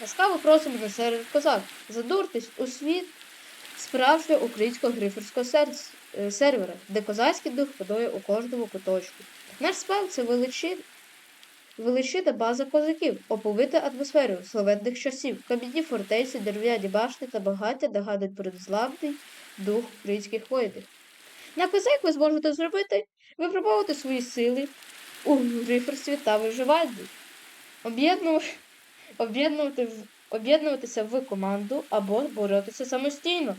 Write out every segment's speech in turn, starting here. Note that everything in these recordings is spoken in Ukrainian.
Ласкаво просимо на сервер Козак. Задуртесь у світ справжнього українського гриферського е, сервера, де козацький дух подоє у кожному куточку. Наш спел це величі... величина база козаків, оповита атмосферою славетних часів, кам'яні фортеці, дерев'яні башти та багаття нагадують про дух українських воїнів. На козак ви зможете зробити випробовувати свої сили у гриферстві та виживанні. Об'єднувати об'єднувати об'єднуватися в команду або боротися самостійно,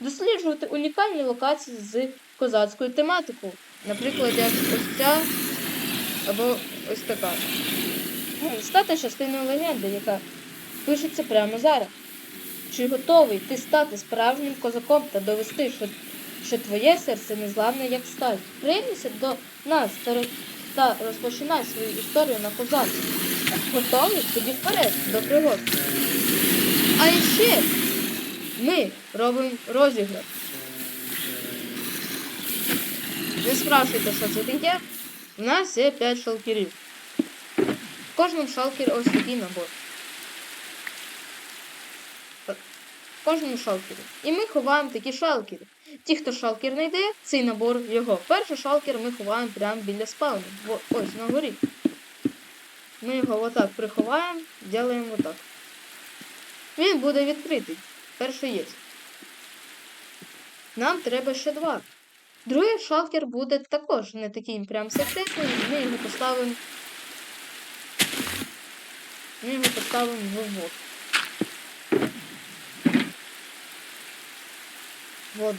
досліджувати унікальні локації з козацькою тематикою, наприклад, як ось ця або ось така. Ну, Стати частиною легенди, яка пишеться прямо зараз. Чи готовий ти стати справжнім козаком та довести, що, що твоє серце незламне, як сталь? Приєднуйся до нас та, розпочинай свою історію на козацтві. Готові? Тоді вперед, до пригод. А ще ми робимо розіграш. Не спрашуйте, що це таке. У нас є 5 шалкерів. В кожному шалкері ось такий набор. Кожному шалкері. І ми ховаємо такі шалкери. Ті, хто шалкер знайде, цей набор його. Перший шалкер ми ховаємо прямо біля спавну. Ось на горі. Ми його отак приховаємо, ділаємо отак. Він буде відкритий. Перший є. Нам треба ще два. Другий шалкер буде також не такий прям секретний. Ми його поставимо. Ми його поставимо в воду. Воду.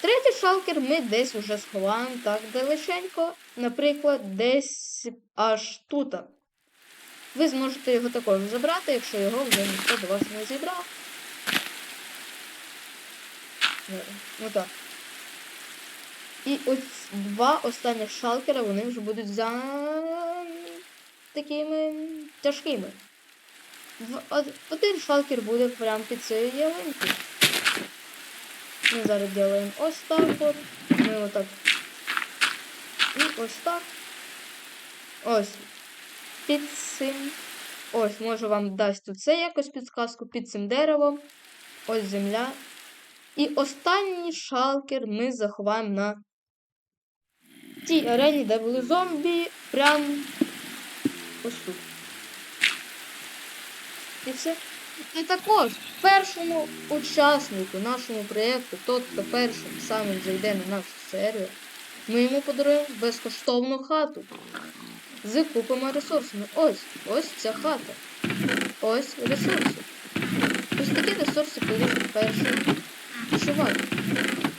Третій шалкер ми десь уже сховаємо так далеченько. Наприклад, десь аж тут. Ви зможете його також забрати, якщо його вже ніхто до вас не зібрав. Ну так. І ось два останніх шалкера, вони вже будуть за такими тяжкими. Один шалкер буде прямо під цією ялинкою. Ми зараз робимо ось так от. Ми отак. І ось так. Ось. Під цим. Ось, може вам дасть тут це якось підсказку під цим деревом. Ось земля. І останній шалкер ми заховаємо на тій арені, де були зомбі, прям ось тут. І все. І також першому учаснику нашому проєкту, тот, хто першим саме зайде на наш сервер, ми йому подаруємо безкоштовну хату з купами ресурсами. Ось, ось ця хата. Ось ресурси. Ось такі ресурси будуть першим вживати.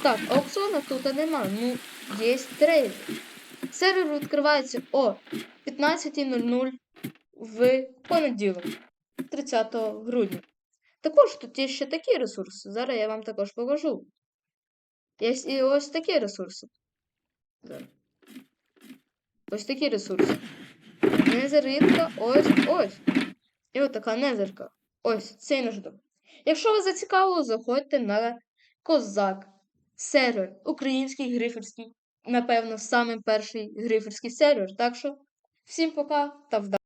Так, аукціону тут нема, ну є трейдер. Сервер відкривається о 15.00 в понеділок, 30 грудня. Також тут є ще такі ресурси. Зараз я вам також покажу. Є і ось такі ресурси. Зараз. Ось такі ресурси. Незеритка, ось ось. І от така незерка. Ось цей наждок. Якщо вас зацікавило, заходьте на Козак. Сервер. Український гриферський. Напевно, самий перший гриферський сервер. Так що всім пока та вда.